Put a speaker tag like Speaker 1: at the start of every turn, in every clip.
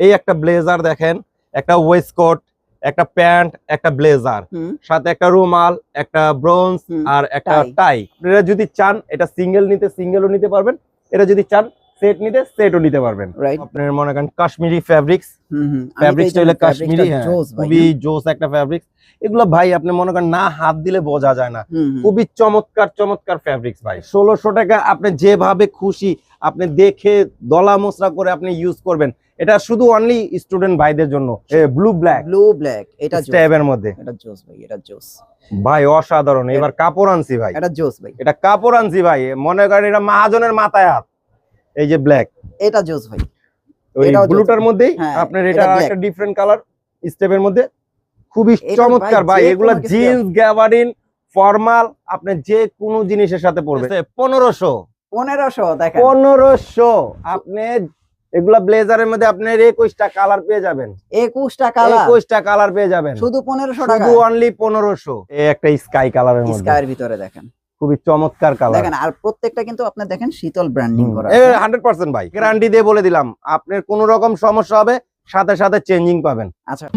Speaker 1: এই একটা ব্লেজার দেখেন একটা ওয়েস্টকোট একটা প্যান্ট একটা ব্লেজার সাথে একটা রুমাল একটা ব্রোঞ্জ আর একটা। টাই। আপনারা যদি চান এটা সিঙ্গেল নিতে সিঙ্গেলও নিতে পারবেন। এটা যদি চান সেট নিতে সেটও নিতে পারবেন। আপনার মনে করেন কাশ্মীরি ফ্যাব্রিক্স
Speaker 2: হুম হুম। আমি তো এই
Speaker 1: ফ্যাব্রিক্স হইলে কাশ্মীরি
Speaker 2: জোস ভাই,
Speaker 1: খুবই জোস একটা ফ্যাব্রিক্স এগুলো ভাই আপনি মনে করেন না হাত দিলে বোঝা যায় না।
Speaker 2: হুম, হুম।
Speaker 1: খুবই চমৎকার চমৎকার ফ্যাব্রিক্স ভাই। ষোলোশো টাকা আপনি যেভাবে খুশি আপনি দেখে দলা মশলা করে আপনি ইউজ করবেন। এটা শুধু অনলি স্টুডেন্ট ভাইদের জন্য। ব্লু ব্ল্যাক
Speaker 2: ব্লু ব্ল্যাক এটা
Speaker 1: স্ট্যাবের মধ্যে।
Speaker 2: এটা জোস ভাই এটা জোস।
Speaker 1: ভাই অসাধারণ। এবার কাপড় আনছি ভাই।
Speaker 2: এটা জোস ভাই।
Speaker 1: এটা কাপড় আনছি ভাই। মনে করেন এটা মহাজনের মাথায় হাত। এই যে ব্ল্যাক
Speaker 2: এটা জোস ভাই।
Speaker 1: ওই ব্লুটার মধ্যেই
Speaker 2: হ্যাঁ,
Speaker 1: আপনার
Speaker 2: এটা।
Speaker 1: একটা ডিফারেন্ট কালার স্টেপের মধ্যে। খুবই চমৎকার
Speaker 2: ভাই
Speaker 1: এগুলা জিন্স গ্যাবারিন ফর্মাল আপনি যে কোনো জিনিসের সাথে পরবেন পনেরোশো।
Speaker 2: পনেরোশো দেখেন।
Speaker 1: পনেরোশো। আপনি এগুলা ব্লেজারের মধ্যে আপনার একুশটা কালার পেয়ে যাবেন।
Speaker 2: একুশটা কালার
Speaker 1: একুশটা কালার পেয়ে যাবেন।
Speaker 2: শুধু পনেরোশো টাকা
Speaker 1: শুধু অনলি পনেরোশো। এই একটা স্কাই কালারের মধ্যে।
Speaker 2: স্কাইয়ের ভিতরে দেখেন।
Speaker 1: খুবই চমৎকার কালার
Speaker 2: দেখেন আর প্রত্যেকটা কিন্তু আপনি দেখেন শীতল ব্র্যান্ডিং করা
Speaker 1: হান্ড্রেড পার্সেন্ট ভাই। গ্যারান্টি দিয়ে বলে দিলাম আপনার কোনো রকম সমস্যা হবে সাথে সাথে চেঞ্জিং পাবেন।
Speaker 2: আচ্ছা।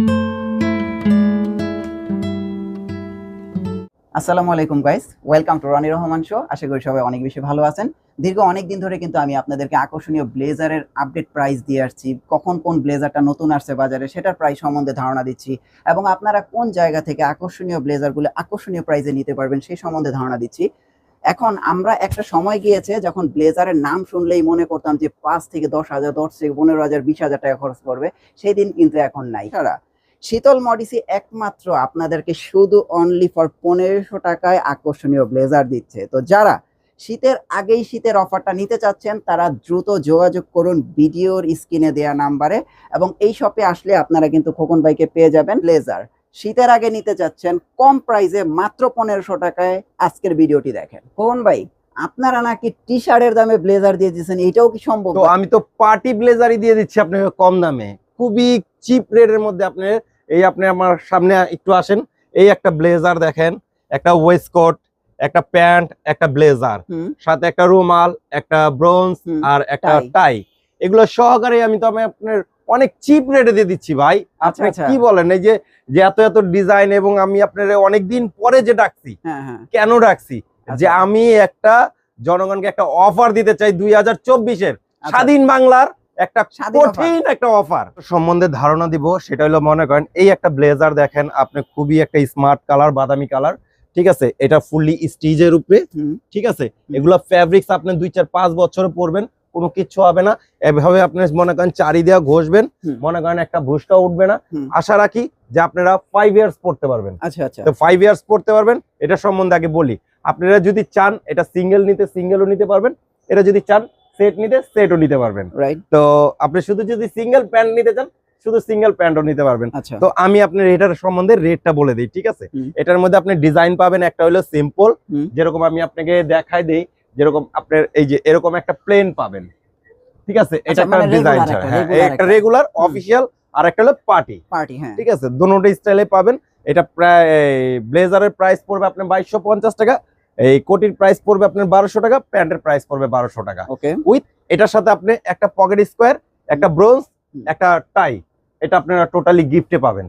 Speaker 2: আসসালামু আলাইকুম guys welcome to Roni Rahman show আশা করি সবাই অনেক বেশি ভালো আছেন। দীর্ঘ অনেক দিন ধরে কিন্তু আমি আপনাদেরকে আকর্ষণীয় ব্লেজারের আপডেট প্রাইস দিয়ে আসছি। কখন কোন ব্লেজারটা নতুন আসছে বাজারে, সেটার প্রাইস সম্বন্ধে ধারণা দিচ্ছি। এবং আপনারা কোন জায়গা থেকে আকর্ষণীয় ব্লেজারগুলো আকর্ষণীয় প্রাইসে নিতে পারবেন, সেই সম্বন্ধে ধারণা দিচ্ছি। এখন আমরা একটা সময় গিয়েছে যখন ব্লেজারের নাম শুনলেই মনে করতাম যে পাঁচ থেকে দশ হাজার, দশ থেকে পনেরো হাজার, বিশ হাজার টাকা খরচ করবে সেই দিন কিন্তু এখন নাই। তারা শীতল মডিসি একমাত্র আপনাদেরকে শুধু অনলি ফর পনেরোশো টাকায় আকর্ষণীয় ব্লেজার দিচ্ছে। তো যারা শীতের আগেই শীতের অফারটা নিতে চাচ্ছেন, তারা দ্রুত যোগাযোগ করুন ভিডিওর স্ক্রিনে দেওয়া নাম্বারে এবং এই শপে আসলে আপনারা কিন্তু খোকন ভাইকে পেয়ে যাবেন ব্লেজার। শীতের আগে নিতে চাচ্ছেন, কম প্রাইসে মাত্র পনেরোশো টাকায় আজকের ভিডিওটি দেখেন। খোকন ভাই, আপনারা নাকি টি শার্টের দামে ব্লেজার দিয়ে দিচ্ছেন এটাও কি সম্ভব?
Speaker 1: আমি তো পার্টি ব্লেজারই দিয়ে দিচ্ছি আপনাকে কম দামে। খুবই চিপ রেটের মধ্যে আপনি এই আপনি আমার সামনে একটু আসেন। এই একটা ব্লেজার দেখেন একটা ওয়েস্টকোট একটা প্যান্ট একটা ব্লেজার সাথে একটা রুমাল একটা ব্রোঞ্জ আর একটা টাই। এগুলো সহকারে আমি তো আমি আপনার অনেক চিপ রেটে দিয়ে দিচ্ছি ভাই।
Speaker 2: আচ্ছা,
Speaker 1: আপনি
Speaker 2: আচ্ছা।
Speaker 1: কি বলেন এই যে যে এত এত ডিজাইন এবং আমি আপনার অনেক দিন পরে যে ডাকছি
Speaker 2: হ্যাঁ হ্যাঁ।
Speaker 1: কেন ডাকছি?
Speaker 2: আচ্ছা।
Speaker 1: যে আমি একটা জনগণকে একটা অফার দিতে চাই দুই হাজার চব্বিশের। স্বাধীন বাংলার একটা কঠিন একটা অফার সম্বন্ধে ধারণা দিব সেটা হলো মনে করেন এই একটা ব্লেজার দেখেন আপনি খুবই একটা স্মার্ট কালার বাদামি কালার ঠিক আছে? এটা ফুললি স্টিজের উপরে ঠিক আছে? এগুলো ফ্যাব্রিক্স আপনি দুই চার পাঁচ বছর পরবেন কোনো কিচ্ছু হবে না। এভাবে আপনি মনে করেন চারি দেওয়া ঘষবেন মনে করেন একটা ভুসকা উঠবে না। আশা রাখি যে আপনারা ফাইভ ইয়ার্স পড়তে পারবেন।
Speaker 2: আচ্ছা আচ্ছা।
Speaker 1: তো ফাইভ ইয়ার্স পড়তে পারবেন এটা সম্বন্ধে আগে বলি। আপনারা যদি চান এটা সিঙ্গেল নিতে সিঙ্গেলও নিতে পারবেন। এটা যদি চান সেট নিতে সেটও নিতে পারবেন।
Speaker 2: রাইট
Speaker 1: তো আপনি শুধু যদি সিঙ্গেল প্যান্ট নিতে চান শুধু সিঙ্গেল প্যান্টও নিতে পারবেন।
Speaker 2: আচ্ছা।
Speaker 1: তো আমি আপনার এটার সম্বন্ধে রেটটা বলে দিই ঠিক আছে? এটার মধ্যে আপনি ডিজাইন পাবেন একটা হলো সিম্পল যেরকম আমি আপনাকে দেখাই দেই যেরকম আপনার এই যে এরকম একটা প্লেন পাবেন। ঠিক আছে? এটা
Speaker 2: আচ্ছা,
Speaker 1: একটা
Speaker 2: মানে
Speaker 1: ডিজাইন
Speaker 2: একটা,
Speaker 1: হ্যাঁ। রেগুলার
Speaker 2: হুম।
Speaker 1: অফিসিয়াল আর একটা হলো পার্টি
Speaker 2: পার্টি হ্যাঁ।
Speaker 1: ঠিক আছে? দুটোটা স্টাইলে পাবেন। এটা প্রায় ব্লেজারের প্রাইস পড়বে আপনার বাইশশো টাকা। এই কোটির প্রাইস পড়বে আপনার বারোশো টাকা প্যান্টের প্রাইস পড়বে বারোশো টাকা।
Speaker 2: ওকে
Speaker 1: এটার সাথে আপনি একটা পকেট স্কোয়ার একটা ব্রোঞ্জ একটা টাই এটা আপনারা টোটালি গিফটে পাবেন।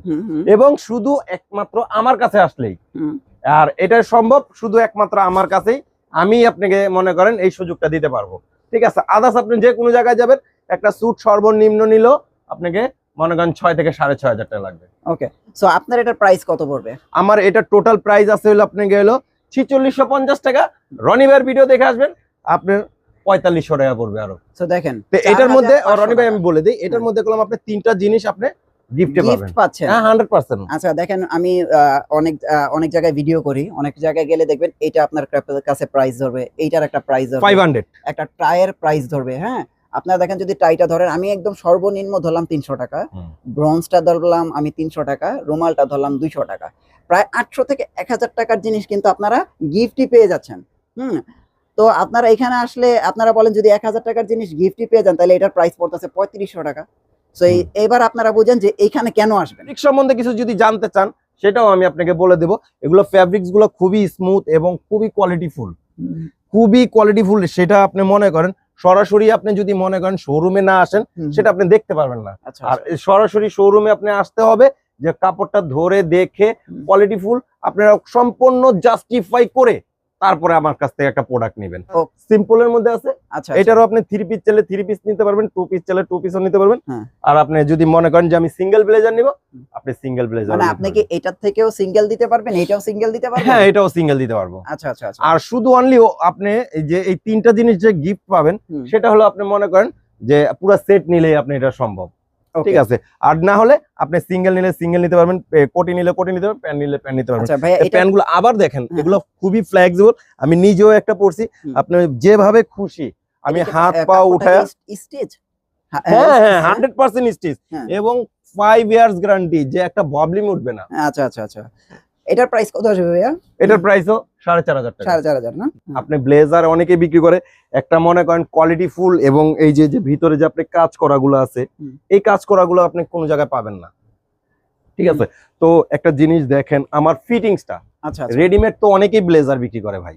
Speaker 1: এবং শুধু একমাত্র আমার কাছে আসলেই। আর এটা সম্ভব শুধু একমাত্র আমার কাছেই। আমি আপনাকে মনে করেন এই সুযোগটা দিতে পারব। ঠিক আছে আদার্স আপনি যে কোনো জায়গায় যাবেন একটা স্যুট সর্বনিম্ন নিল আপনাকে মনে করেন ছয় থেকে সাড়ে ছয় হাজার টাকা লাগবে।
Speaker 2: ওকে সো আপনার এটার প্রাইস কত পড়বে?
Speaker 1: আমার এটা টোটাল প্রাইস আছে হলো আপনাকে হলো ছিচল্লিশশো পঞ্চাশ টাকা। রনি ভাইয়ের ভিডিও দেখে আসবেন। আপনার পঁয়তাল্লিশশো টাকা পড়বে
Speaker 2: আরও। দেখেন
Speaker 1: এটার মধ্যে
Speaker 2: 4,500
Speaker 1: রনি ভাই আমি বলে দিই এটার। মধ্যে করলাম আপনি তিনটা জিনিস আপনি হ্যাঁ
Speaker 2: আচ্ছা দেখেন আমি অনেক অনেক জায়গায় ভিডিও করি। অনেক জায়গায় গেলে দেখবেন এটা আপনার কাছে প্রাইস ধরবে এইটার একটা প্রাইস ধরবে। একটা টায়ার প্রাইস ধরবে হ্যাঁ? আপনারা দেখেন যদি টাইটা ধরেন আমি একদম সর্বনিম্ন ধরলাম তিনশো টাকা ব্রঞ্জটা ধরলাম আমি তিনশো টাকা রুমালটা ধরলাম দুইশো টাকা। প্রায় আটশো থেকে এক হাজার টাকার জিনিস কিন্তু আপনারা গিফটই পেয়ে যাচ্ছেন হুম। তো আপনারা এখানে আসলে আপনারা বলেন যদি এক হাজার টাকার জিনিস গিফটই পেয়ে যান তাহলে এটার প্রাইস পড়তেছে পঁয়ত্রিশশো টাকা। তো এবার আপনারা বুঝেন যে এইখানে কেন আসবেন।
Speaker 1: সম্বন্ধে কিছু যদি জানতে চান সেটাও আমি আপনাকে বলে দেবো। এগুলো ফ্যাব্রিক্সগুলো খুবই স্মুথ এবং খুবই কোয়ালিটিফুল খুবই কোয়ালিটিফুল সেটা আপনি মনে করেন সরাসরি আপনি যদি মনে করেন শোরুমে না আসেন সেটা আপনি দেখতে পারবেন না।
Speaker 2: আচ্ছা
Speaker 1: আর এই সরাসরি শোরুমে আপনি আসতে হবে যে কাপড়টা ধরে দেখে
Speaker 2: কোয়ালিটিফুল
Speaker 1: কোয়ালিটি ফুল আপনারা সম্পূর্ণ জাস্টিফাই করে তারপরে আমার কাছ থেকে একটা প্রোডাক্ট নেবেন। সিম্পলের মধ্যে আছে।
Speaker 2: আচ্ছা
Speaker 1: এটারও আপনি থ্রি পিস চাইলে থ্রি পিস নিতে পারবেন টু পিস চাইলে টু পিসও নিতে পারবেন।
Speaker 2: হ্যাঁ।
Speaker 1: আর আপনি যদি মনে করেন যে আমি সিঙ্গেল ব্লেজার নিব আপনি সিঙ্গেল ব্লেজার
Speaker 2: মানে আপনি কি এটার থেকেও সিঙ্গেল দিতে পারবেন এটাও সিঙ্গেল দিতে পারবেন?
Speaker 1: হ্যাঁ এটাও সিঙ্গেল দিতে পারব।
Speaker 2: আচ্ছা আচ্ছা আচ্ছা।
Speaker 1: আর শুধু অনলি আপনি এই যে এই তিনটা জিনিস যে গিফট পাবেন সেটা হলো আপনি মনে করেন যে পুরো সেট নিলেই আপনি এটা সম্ভব. ঠিক আছে। আর না হলে আপনি সিঙ্গেল নিলে সিঙ্গেল নিতে পারবেন কোটি নিলে কোটি নিতে পারবেন প্যান্ট নিলে প্যান্ট নিতে পারবেন।
Speaker 2: আচ্ছা
Speaker 1: এই প্যান্টগুলো আবার দেখেন
Speaker 2: হ্যাঁ।
Speaker 1: এগুলো খুবই ফ্লেক্সিবল আমি নিজেও একটা পরছি
Speaker 2: হুম।
Speaker 1: আপনি যেভাবে খুশি আমি হাত পা
Speaker 2: উঠা
Speaker 1: উঠায়
Speaker 2: কি স্টিচ
Speaker 1: হ্যাঁ হ্যাঁ হান্ড্রেড পার্সেন্ট স্টিচ
Speaker 2: হ্যাঁ।
Speaker 1: এবং ফাইভ ইয়ার্স গ্যারান্টি যে একটা প্রবলেম উঠবে না।
Speaker 2: আচ্ছা আচ্ছা আচ্ছা। এটার প্রাইস কত আসবে ভাইয়া?
Speaker 1: এটার। প্রাইসও সাড়ে চার হাজার
Speaker 2: সাড়ে চার হাজার না?
Speaker 1: আপনি ব্লেজার অনেকে বিক্রি করে একটা মনে করেন কোয়ালিটি ফুল এবং এই যে যে ভিতরে যে আপনি কাজ করাগুলো আছে এই কাজ করাগুলো আপনি কোনো জায়গায় পাবেন না। ঠিক আছে? তো একটা জিনিস দেখেন আমার ফিটিংসটা
Speaker 2: আচ্ছা আচ্ছা।
Speaker 1: রেডিমেড তো অনেকেই ব্লেজার বিক্রি করে ভাই।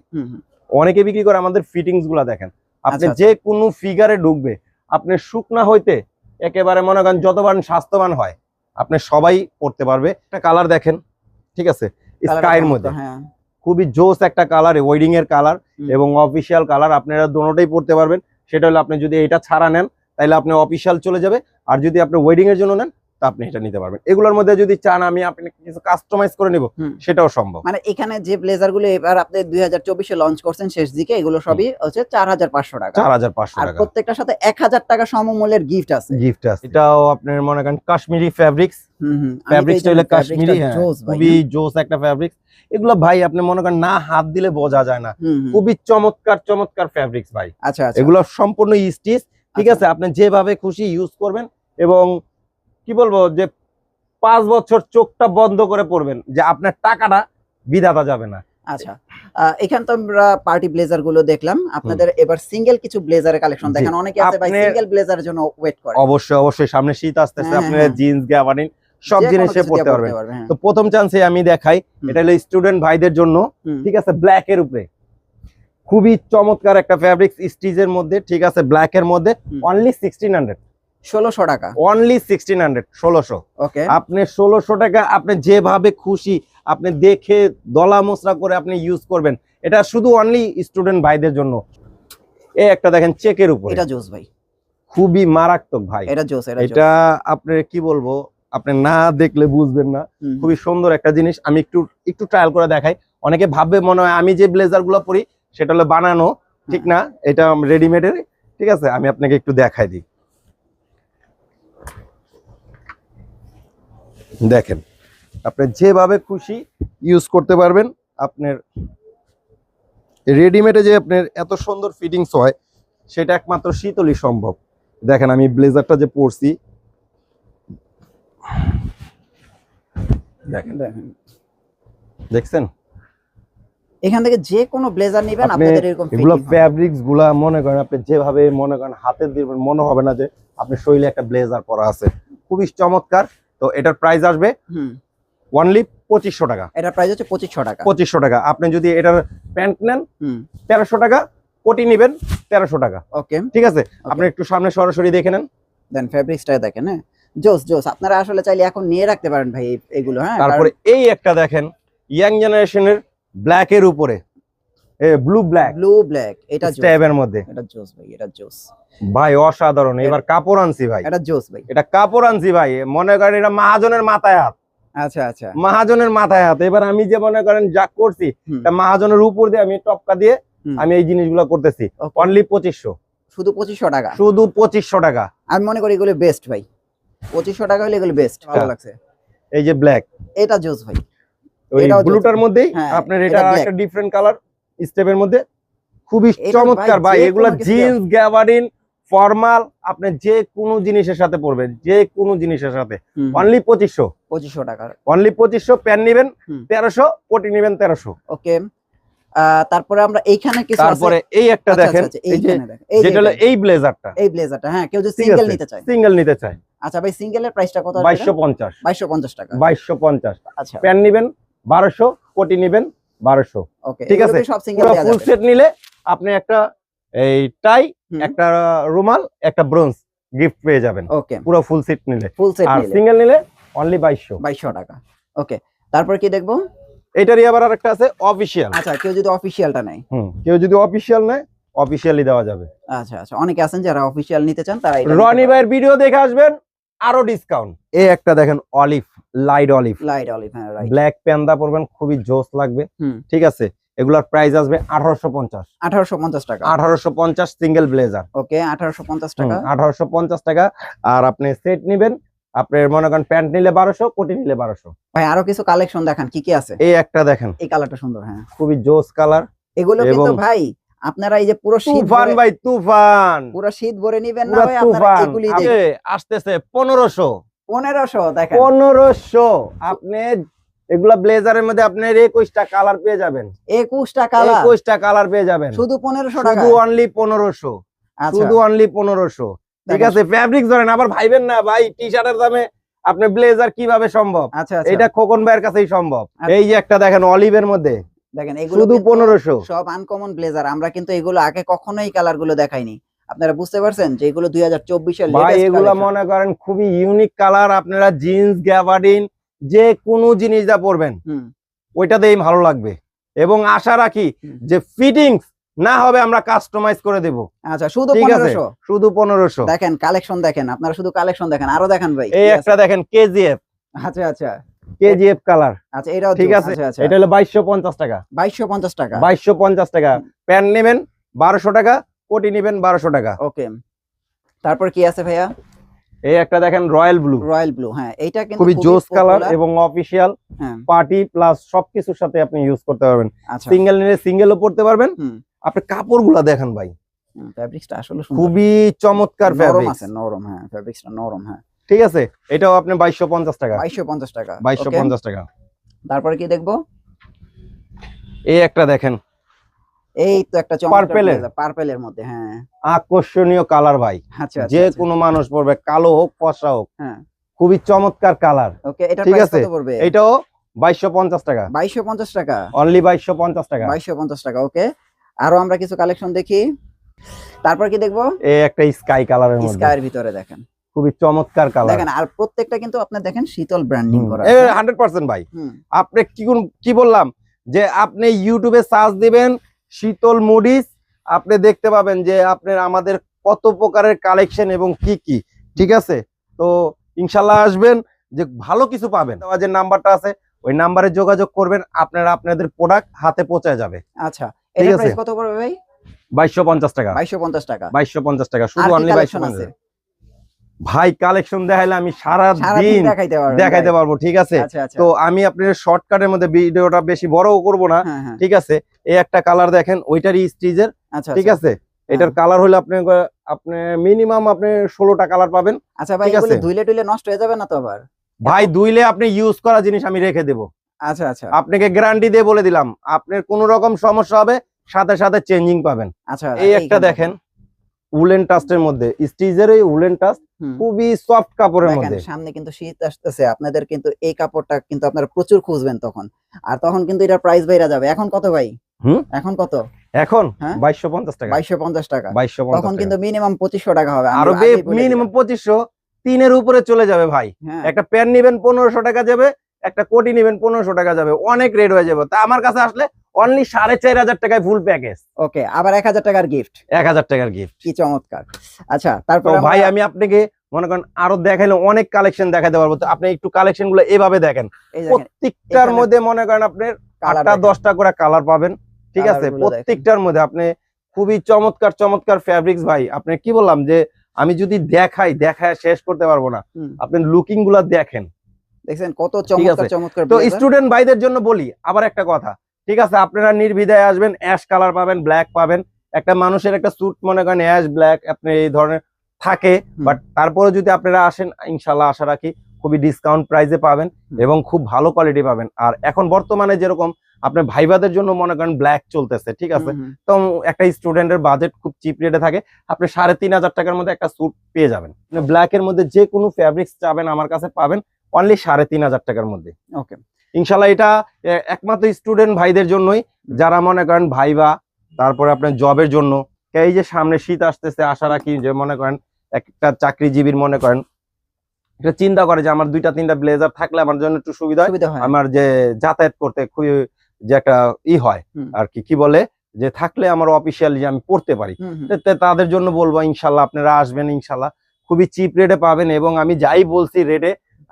Speaker 1: অনেকে বিক্রি করে আমাদের ফিটিংসগুলা দেখেন। আপনি
Speaker 2: আচ্ছা,
Speaker 1: যে কোনো ফিগারে ঢুকবে আপনি শুকনা হইতে একেবারে মনে করেন যতবার স্বাস্থ্যবান হয় আপনি সবাই পড়তে পারবে। একটা কালার দেখেন। ঠিক আছে? স্কাইয়ের মধ্যে।
Speaker 2: হ্যাঁ।
Speaker 1: খুবই জোস একটা কালার ওয়েডিং এর কালার এবং অফিসিয়াল কালার আপনারা দুটোটাই পড়তে পারবেন। সেটা হলো আপনি যদি এটা ছাড়া নেন তাহলে আপনি অফিসিয়াল চলে যাবে। আর যদি আপনি ওয়েডিং এর জন্য নেন তা আপনি এটা নিতে পারবেন। এগুলোর মধ্যে যদি চান আমি আপনি কিছু কাস্টমাইজ করে নিব সেটাও সম্ভব।
Speaker 2: মানে এখানে যে ব্লেজারগুলো এবার আপনি দুই হাজার চব্বিশে লঞ্চ করছেন শেষ দিকে এগুলো সবই হচ্ছে চার হাজার পাঁচশো টাকা।
Speaker 1: চার হাজার পাঁচশো
Speaker 2: আর
Speaker 1: টাকা।
Speaker 2: প্রত্যেকটার সাথে এক হাজার টাকা সমমূল্যের গিফট আছে।
Speaker 1: গিফট আছে। এটাও আপনার মনে করেন কাশ্মীরি
Speaker 2: হুম টা
Speaker 1: কাশ্মীরি হ্যাঁ।
Speaker 2: জোস ভাই,
Speaker 1: খুবই জোস একটা এগুলো ভাই আপনি মনে করেন না হাত দিলে বোঝা যায় না। খুবই চমৎকার চমৎকার ফ্যাব্রিক্স ভাই।
Speaker 2: আচ্ছা আচ্ছা।
Speaker 1: এগুলো সম্পূর্ণ স্টিচ ঠিক
Speaker 2: আচ্ছা।
Speaker 1: আছে আপনি যেভাবে খুশি ইউজ করবেন এবং কি বলব যে পাঁচ বছর চোখটা বন্ধ করে পড়বেন যে আপনার টাকাটা বিধাতা যাবে না।
Speaker 2: আচ্ছা এখানে তো আমরা পার্টি ব্লেজারগুলো দেখলাম। আপনাদের এবার সিঙ্গেল কিছু ব্লেজারের কালেকশন দেখেন। অনেকে আছে ভাই সিঙ্গেল ব্লেজারের জন্য ওয়েট করে।
Speaker 1: অবশ্যই অবশ্যই সামনে শীত আসতেছে
Speaker 2: হ্যাঁ,
Speaker 1: আপনার
Speaker 2: হ্যাঁ।
Speaker 1: জিন্স গ্যাবারিন সব
Speaker 2: যে
Speaker 1: জিনিসে পড়তে পারবেন।
Speaker 2: হ্যাঁ।
Speaker 1: তো প্রথম চান্সে আমি দেখাই এটা হলো স্টুডেন্ট ভাইদের জন্য ঠিক আছে ব্ল্যাক এর উপরে। খুবই চমৎকার একটা ফ্যাব্রিক্স স্টিচের মধ্যে ঠিক আছে ব্ল্যাক এর মধ্যে অনলি সিক্সটিন হান্ড্রেড
Speaker 2: ষোলোশো টাকা।
Speaker 1: অনলি সিক্সটিন হান্ড্রেড ষোলোশো।
Speaker 2: ওকে
Speaker 1: আপনি ষোলোশো টাকা আপনি যেভাবে খুশি আপনি দেখে দলা মশলা করে আপনি ইউজ করবেন। এটা শুধু অনলি স্টুডেন্ট ভাইদের জন্য। এই একটা দেখেন চেকের উপরে।
Speaker 2: এটা জোস ভাই।
Speaker 1: খুবই মারাত্মক ভাই।
Speaker 2: এটা জোস এটা
Speaker 1: এটা আপনি কি বলব আপনি না দেখলে বুঝবেন না। খুবই সুন্দর একটা জিনিস। আমি একটু একটু ট্রায়াল করে দেখাই। অনেকে ভাববে মনে হয় আমি যে ব্লেজারগুলো পরি সেটা হলো বানানো। ঠিক না? এটা রেডিমেডের ঠিক আছে? আমি আপনাকে একটু দেখাই দিই। দেখেন আপনি যেভাবে খুশি ইউজ করতে পারবেন আপনার রেডিমেডে যে আপনার এত সুন্দর ফিটিংস হয় সেটা একমাত্র শীতলই সম্ভব। দেখেন আমি ব্লেজারটা যে পরছি দেখেন।
Speaker 2: দেখেন।
Speaker 1: দেখছেন?
Speaker 2: এখান থেকে যে কোনো ব্লেজার নেবেন
Speaker 1: আপনি
Speaker 2: আপনাদের এরকম
Speaker 1: এগুলো ফ্যাব্রিক্সগুলা মনে করেন আপনি যেভাবে মনে করেন হাতে দিবেন মনে হবে না যে আপনি শরীরে একটা ব্লেজার পরা আছে। খুবই চমৎকার। তো এটার প্রাইস আসবে
Speaker 2: হুম।
Speaker 1: অনলি পঁচিশশো টাকা।
Speaker 2: এটার প্রাইস হচ্ছে পঁচিশশো টাকা।
Speaker 1: পঁচিশশো টাকা। আপনি যদি এটার প্যান্ট নেন
Speaker 2: হুম।
Speaker 1: তেরোশো টাকা কোটি নেবেন তেরোশো টাকা।
Speaker 2: ওকে।
Speaker 1: ঠিক আছে? আপনি একটু সামনে সরাসরি দেখে নেন।
Speaker 2: দেন ফেব্রিক্সটা দেখেন হ্যাঁ? জোস জোস। আপনারা আসলে চাইলে এখন নিয়ে রাখতে পারেন ভাই এগুলো হ্যাঁ?
Speaker 1: তারপরে এই একটা দেখেন ইয়াং জেনারেশনের ব্ল্যাক এর উপরে। ব্লু ব্ল্যাক
Speaker 2: ব্লু ব্ল্যাক এটা
Speaker 1: স্ট্যাবের মধ্যে।
Speaker 2: এটা জোস ভাই এটা জোস
Speaker 1: ভাই অসাধারণ। এবার কাপড় আনছি ভাই।
Speaker 2: এটা জোস ভাই।
Speaker 1: এটা কাপড় আনছি ভাই। মনে করেন এটা মাহাজনের মাথায় হাত।
Speaker 2: আচ্ছা আচ্ছা।
Speaker 1: মাহাজনের মাথায় হাত। এবার আমি যে মনে করেন যা করছি মাহাজনের উপর দিয়ে আমি টপকা দিয়ে আমি এই জিনিসগুলো করতেছি। অনলি পঁচিশশো।
Speaker 2: শুধু পঁচিশশো টাকা?
Speaker 1: শুধু পঁচিশশো টাকা।
Speaker 2: আমি মনে করি এগুলো বেস্ট ভাই। পঁচিশশো টাকা হলে এগুলো বেস্ট ভালো
Speaker 1: আচ্ছা।
Speaker 2: লাগছে।
Speaker 1: এই যে ব্ল্যাক
Speaker 2: এটা জোস ভাই।
Speaker 1: ওই ব্লুটার মধ্যেই
Speaker 2: হ্যাঁ,
Speaker 1: আপনার
Speaker 2: এটা
Speaker 1: এটা একটা ডিফারেন্ট কালার স্টেপের মধ্যে খুবই চমৎকার
Speaker 2: ভাই।
Speaker 1: এগুলা জিন্স গ্যাবারিন ফর্মাল আপনি যে কোনো জিনিসের সাথে পরবেন যে কোনো জিনিসের সাথে। অনলি পঁচিশশো।
Speaker 2: পঁচিশশো টাকা।
Speaker 1: অনলি পঁচিশশো প্যান্ট নিবেন। তেরোশো কোটি নিবেন তেরোশো।
Speaker 2: ওকে। তারপরে আমরা এইখানে কিছু
Speaker 1: তারপরে এই একটা
Speaker 2: আচ্ছা,
Speaker 1: দেখেন
Speaker 2: আচ্ছা, আচ্ছা,
Speaker 1: এই যে
Speaker 2: এই
Speaker 1: যেটা হলো এই ব্লেজারটা।
Speaker 2: এই ব্লেজারটা হ্যাঁ কেউ যদি সিঙ্গেল নিতে চায়।
Speaker 1: সিঙ্গেল নিতে চাই
Speaker 2: আচ্ছা ভাই সিঙ্গেলের প্রাইসটা কত
Speaker 1: বাইশশো পঞ্চাশ।
Speaker 2: বাইশশো পঞ্চাশ টাকা।
Speaker 1: বাইশশো পঞ্চাশ।
Speaker 2: আচ্ছা।
Speaker 1: প্যান নিবেন বারোশো কোটি নিবেন বারোশো। ঠিক আছে। ফুল সেট নিলে আপনি একটা এই টাই একটা রুমাল একটা ব্রোঞ্জ গিফট পেয়ে যাবেন।
Speaker 2: ওকে
Speaker 1: পুরো ফুল সেট নিলে।
Speaker 2: ফুল সেট
Speaker 1: আর সিঙ্গেল নিলে অনলি বাইশশো।
Speaker 2: বাইশশো টাকা। ওকে তারপর কি দেখব?
Speaker 1: এটারই আবার আরেকটা আছে অফিসিয়াল
Speaker 2: আচ্ছা কেউ যদি অফিসিয়ালটা নেয়।
Speaker 1: হুম কেউ যদি অফিসিয়াল নেয় অফিসিয়ালি দেওয়া যাবে।
Speaker 2: আচ্ছা আচ্ছা। অনেকে আছেন যারা অফিসিয়াল নিতে চান তারা
Speaker 1: রনি ভাইয়ের ভিডিও দেখে আসবেন। আরও ডিসকাউন্ট এই একটা দেখেন olive light olive
Speaker 2: light olive হ্যাঁ রাইট
Speaker 1: ব্ল্যাক প্যান্ডা পরবেন খুবই জোস লাগবে। ঠিক আছে? এগুলার প্রাইস আসবে আঠারোশো পঞ্চাশ।
Speaker 2: আঠারোশো পঞ্চাশ টাকা।
Speaker 1: আঠারোশো পঞ্চাশ সিঙ্গেল ব্লেজার
Speaker 2: ওকে আঠারোশো পঞ্চাশ টাকা।
Speaker 1: আঠারোশো পঞ্চাশ টাকা। আর আপনি সেট নিবেন আপনার মনে করেন প্যান্ট নিলে বারোশো কোটি নিলে বারোশো।
Speaker 2: ভাই আরও কিছু কালেকশন দেখান কি কি আছে?
Speaker 1: এই একটা দেখেন।
Speaker 2: এই কালারটা সুন্দর হ্যাঁ।
Speaker 1: খুবই জোস কালার
Speaker 2: এগুলো কিন্তু ভাই আপনারা এই যে পুরো
Speaker 1: তুফান ভাই তুফান।
Speaker 2: পুরো শীত ভরে নিবেন না ভাই আপনারা এগুলি
Speaker 1: আসতেছে পনেরোশো।
Speaker 2: পনেরোশো দেখেন।
Speaker 1: পনেরোশো। আপনি এগুলা ব্লেজারের মধ্যে আপনার একুশটা কালার পেয়ে যাবেন।
Speaker 2: একুশটা কালার।
Speaker 1: একুশটা কালার পেয়ে যাবেন।
Speaker 2: শুধু পনেরোশো টাকা
Speaker 1: শুধু অনলি পনেরোশো।
Speaker 2: আচ্ছা।
Speaker 1: শুধু অনলি পনেরোশো। ঠিক আছে ফ্যাব্রিক ধরেন আবার ভাইবেন না ভাই টি শার্টের দামে আপনি ব্লেজার কীভাবে সম্ভব?
Speaker 2: আচ্ছা আচ্ছা।
Speaker 1: এটা খোকন ভাইয়ের কাছেই সম্ভব।
Speaker 2: আচ্ছা।
Speaker 1: এই যে একটা দেখেন অলিভের মধ্যে।
Speaker 2: দেখেন এগুলো
Speaker 1: শুধু
Speaker 2: কিন্তু
Speaker 1: পনেরোশো।
Speaker 2: সব আনকমন ব্লেজার আমরা কিন্তু এগুলো আগে কখনোই কালারগুলো দেখাইনি। আপনারা বুঝতে পারছেন যে এগুলো দুই হাজার চব্বিশের
Speaker 1: ভাই এগুলা মনে করেন খুবই ইউনিক কালার আপনারা জিন্স গ্যাবার্ডিন যে কোনো জিনিস যা পরবেন ওইটাতেই ভালো লাগবে। এবং আশা রাখি যে ফিটিংস না হবে আমরা কাস্টমাইজ করে দেব।
Speaker 2: আচ্ছা শুধু
Speaker 1: ঠিক আছে?
Speaker 2: পনেরোশো?
Speaker 1: শুধু পনেরোশো।
Speaker 2: দেখেন কালেকশন দেখেন আপনারা শুধু কালেকশন দেখেন। আরও দেখেন ভাই
Speaker 1: এই একটা দেখেন কেজিএফ
Speaker 2: আচ্ছা আচ্ছা।
Speaker 1: কেজিএফ কালার
Speaker 2: আচ্ছা এটাও
Speaker 1: ঠিক আছে?
Speaker 2: আচ্ছা আচ্ছা।
Speaker 1: এটা হলো বাইশশো পঞ্চাশ টাকা।
Speaker 2: বাইশশো পঞ্চাশ টাকা।
Speaker 1: বাইশশো পঞ্চাশ টাকা। প্যান্ট নেবেন বারোশো টাকা। কোটি নেবেন বারোশো টাকা।
Speaker 2: ওকে। তারপর কি আছে ভাইয়া?
Speaker 1: এই একটা দেখেন রয়্যাল ব্লু।
Speaker 2: রয়্যাল ব্লু হ্যাঁ এটা কিন্তু
Speaker 1: খুবই জোস কালার এবং অফিসিয়াল
Speaker 2: হ্যাঁ।
Speaker 1: পার্টি প্লাস সবকিছুর সাথে আপনি ইউজ করতে পারবেন।
Speaker 2: আচ্ছা।
Speaker 1: সিঙ্গেল নিলে সিঙ্গেলও পড়তে পারবেন। আপনি কাপড়গুলা দেখেন ভাই।
Speaker 2: ফ্যাব্রিক্সটা আসলে
Speaker 1: খুবই চমৎকার
Speaker 2: নরম আছে নরম হ্যাঁ ফ্যাব্রিক্সটা নরম হ্যাঁ।
Speaker 1: ঠিক আছে? এটাও আপনি বাইশশো পঞ্চাশ টাকা।
Speaker 2: বাইশশো পঞ্চাশ টাকা
Speaker 1: বাইশশো? পঞ্চাশ টাকা।
Speaker 2: তারপরে কি দেখব?
Speaker 1: এই একটা দেখেন।
Speaker 2: এই তো একটা
Speaker 1: এর?
Speaker 2: পার্পেলের মধ্যে হ্যাঁ।
Speaker 1: আকর্ষণীয় কালার ভাই।
Speaker 2: আচ্ছা
Speaker 1: যে
Speaker 2: আচ্ছা।
Speaker 1: কোনো মানুষ পরবে কালো হোক ফসা হোক।
Speaker 2: হ্যাঁ।
Speaker 1: খুবই চমৎকার কালার
Speaker 2: ওকে এটা
Speaker 1: ঠিক আছে, এটাও বাইশশো পঞ্চাশ টাকা।
Speaker 2: বাইশশো পঞ্চাশ টাকা?
Speaker 1: অনলি বাইশশো পঞ্চাশ টাকা।
Speaker 2: বাইশশো পঞ্চাশ টাকা ওকে। আরও আমরা কিছু কালেকশন দেখি। তারপর কি দেখব?
Speaker 1: এই একটা স্কাই কালারের মধ্যে।
Speaker 2: স্কাইয়ের ভিতরে দেখেন।
Speaker 1: খুবই চমৎকার কালার
Speaker 2: দেখেন আর প্রত্যেকটা কিন্তু আপনি দেখেন শীতল ব্র্যান্ডিং করা।
Speaker 1: হান্ড্রেড পার্সেন্ট ভাই। আপনি কি কি বললাম? যে আপনি ইউটিউবে সার্চ দিবেন শীতল মুডিস আপনি দেখতে পাবেন যে আপনার আমাদের কত প্রকারের কালেকশন এবং কি কি ঠিক আছে? তো ইনশাল্লাহ আসবেন যে ভালো কিছু পাবেন। যে নাম্বারটা আছে ওই নাম্বারে যোগাযোগ করবেন আপনারা আপনাদের প্রোডাক্ট হাতে পৌঁছায় যাবে।
Speaker 2: আচ্ছা
Speaker 1: ঠিক আছে।
Speaker 2: প্রাইস কত পড়বে ভাই?
Speaker 1: বাইশশো পঞ্চাশ টাকা।
Speaker 2: বাইশশো পঞ্চাশ টাকা।
Speaker 1: বাইশশো পঞ্চাশ টাকা। শুধু অনলি বাইশশো
Speaker 2: কালেকশন আছে?
Speaker 1: ভাই কালেকশন দেখাইলে আমি সারা
Speaker 2: সারাদিন
Speaker 1: দিন
Speaker 2: দেখাইতে।
Speaker 1: পারব ঠিক আছে?
Speaker 2: আচ্ছা আচ্ছা।
Speaker 1: তো আমি আপনার শর্টকাটের মধ্যে ভিডিওটা বেশি বড়ও করব না
Speaker 2: হ্যাঁ হ্যাঁ।
Speaker 1: ঠিক আছে? এই একটা কালার দেখেন ওইটারই স্টিজের
Speaker 2: আচ্ছা
Speaker 1: ঠিক। আছে? এটার কালার হলে আপনি আপনি মিনিমাম আপনি ষোলোটা কালার পাবেন
Speaker 2: আচ্ছা ভাই ধুইলে টুইলে নষ্ট হয়ে যাবে না তো আবার?
Speaker 1: ভাই দুইলে আপনি ইউজ করা জিনিস আমি রেখে দেব।
Speaker 2: আচ্ছা আচ্ছা।
Speaker 1: আপনাকে গ্যারান্টি দিয়ে বলে দিলাম আপনার কোন রকম সমস্যা হবে সাথে সাথে চেঞ্জিং পাবেন।
Speaker 2: আচ্ছা
Speaker 1: এই একটা দেখেন। উলেন টাস্টের মধ্যে স্টিজের এই উলেন টাস্ট খুবই সফট কাপড়ের মধ্যে।
Speaker 2: সামনে কিন্তু শীত আসতেছে আপনাদের কিন্তু এই কাপড়টা কিন্তু আপনারা প্রচুর খুঁজবেন তখন। আর তখন কিন্তু এটা প্রাইস বাইরা যাবে। এখন কত ভাই? এখন কত?
Speaker 1: এখন?
Speaker 2: হ্যাঁ?
Speaker 1: বাইশশো পঞ্চাশ টাকা।
Speaker 2: বাইশশো পঞ্চাশ টাকা।
Speaker 1: বাইশশো
Speaker 2: তখন কিন্তু মিনিমাম পঁচিশশো টাকা হবে। আরও
Speaker 1: মিনিমাম। পঁচিশশো তিনের উপরে চলে যাবে ভাই।
Speaker 2: হ্যাঁ।
Speaker 1: একটা প্যান্ট নিবেন পনেরোশো টাকা যাবে একটা কোটি নিবেন পনেরোশো টাকা যাবে। অনেক রেট হয়ে যাবে। তা আমার কাছে আসলে অনলি সাড়ে চার হাজার টাকায় ফুল প্যাকেজ
Speaker 2: ওকে আবার এক হাজার টাকার গিফট
Speaker 1: এক হাজার টাকার গিফট
Speaker 2: কি চমৎকার। আচ্ছা তারপর
Speaker 1: ভাই আমি আপনাকে মনে করেন আরও দেখাইলে অনেক কালেকশন দেখাতে পারব। তো আপনি একটু কালেকশনগুলো এভাবে দেখেন। প্রত্যেকটার মধ্যে মনে করেন আপনার
Speaker 2: কালার
Speaker 1: আটটা দশটা করে কালার পাবেন। ঠিক আছে? প্রত্যেকটার মধ্যে আপনি খুবই চমৎকার চমৎকার ফ্যাব্রিক্স ভাই। আপনি কি বললাম যে আমি যদি দেখাই দেখায় শেষ করতে পারব না। আপনি লুকিংগুলা দেখেন।
Speaker 2: দেখছেন কত চমৎকার। চমৎকার
Speaker 1: তো স্টুডেন্ট ভাইদের জন্য বলি আবার একটা কথা। ঠিক আছে আপনারা নির্বিধায় আসবেন অ্যাশ কালার পাবেন ব্ল্যাক পাবেন। একটা মানুষের একটা স্যুট মনে করেন অ্যাশ ব্ল্যাক আপনি এই ধরনের থাকে বাট তারপরে যদি আপনারা আসেন ইনশাল্লাহ আশা রাখি খুবই ডিসকাউন্ট প্রাইসে পাবেন এবং খুব ভালো কোয়ালিটি পাবেন। আর এখন বর্তমানে যেরকম আপনার ভাইবাদের জন্য মনে করেন ব্ল্যাক চলতেছে ঠিক আছে। তো একটা স্টুডেন্টের বাজেট খুব চিপ রেটে থাকে আপনি সাড়ে তিন হাজার টাকার মধ্যে একটা স্যুট পেয়ে যাবেন। ব্ল্যাক এর মধ্যে যে কোনো ফ্যাব্রিক্স চাবেন আমার কাছে পাবেন অনলি সাড়ে তিন হাজার টাকার মধ্যে।
Speaker 2: ওকে
Speaker 1: ইনশাল্লাহ এটা একমাত্র স্টুডেন্ট ভাইদের জন্যই। যারা মনে করেন ভাইবা তারপরে আপনার জবের জন্য। এই যে সামনে শীত আসতেছে আশা রাখি যে মনে করেন একটা চাকরিজীবীর মনে করেন এটা চিন্তা করে যে আমার দুইটা তিনটা ব্লেজার থাকলে আমার জন্য একটু সুবিধা হয়। আমার যে যাতায়াত করতে খুবই যে একটা ই হয়। আর কি কি বলে? যে থাকলে আমার অফিসিয়াল যে আমি পড়তে পারি। তাদের জন্য বলব ইনশাল্লাহ আপনারা আসবেন ইনশাল্লাহ খুবই চিপ রেটে পাবেন এবং আমি যাই বলছি রেটে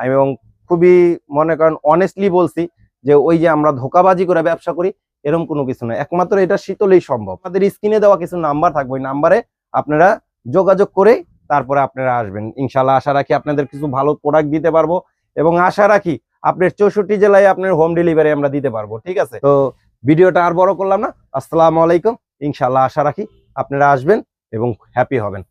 Speaker 1: এবং খুবই মনে করেন অনেস্টলি বলছি যে ওই যে আমরা ধোকাবাজি করে ব্যবসা করি এরকম কোনো কিছু নয়। একমাত্র এটা শীতলেই সম্ভব। আমাদের স্ক্রিনে দেওয়া কিছু নাম্বার থাকবে, ওই নাম্বারে আপনারা যোগাযোগ করে তারপরে আপনারা আসবেন। ইনশাল্লাহ আশা রাখি আপনাদের কিছু ভালো প্রোডাক্ট দিতে পারব এবং আশা রাখি আপনার চৌষট্টি জেলায় আপনার হোম ডেলিভারি আমরা দিতে পারব, ঠিক আছে? তো ভিডিওটা আর বড় করলাম না। আসসালামু আলাইকুম। ইনশাল্লাহ আশা রাখি আপনারা আসবেন এবং হ্যাপি হবেন।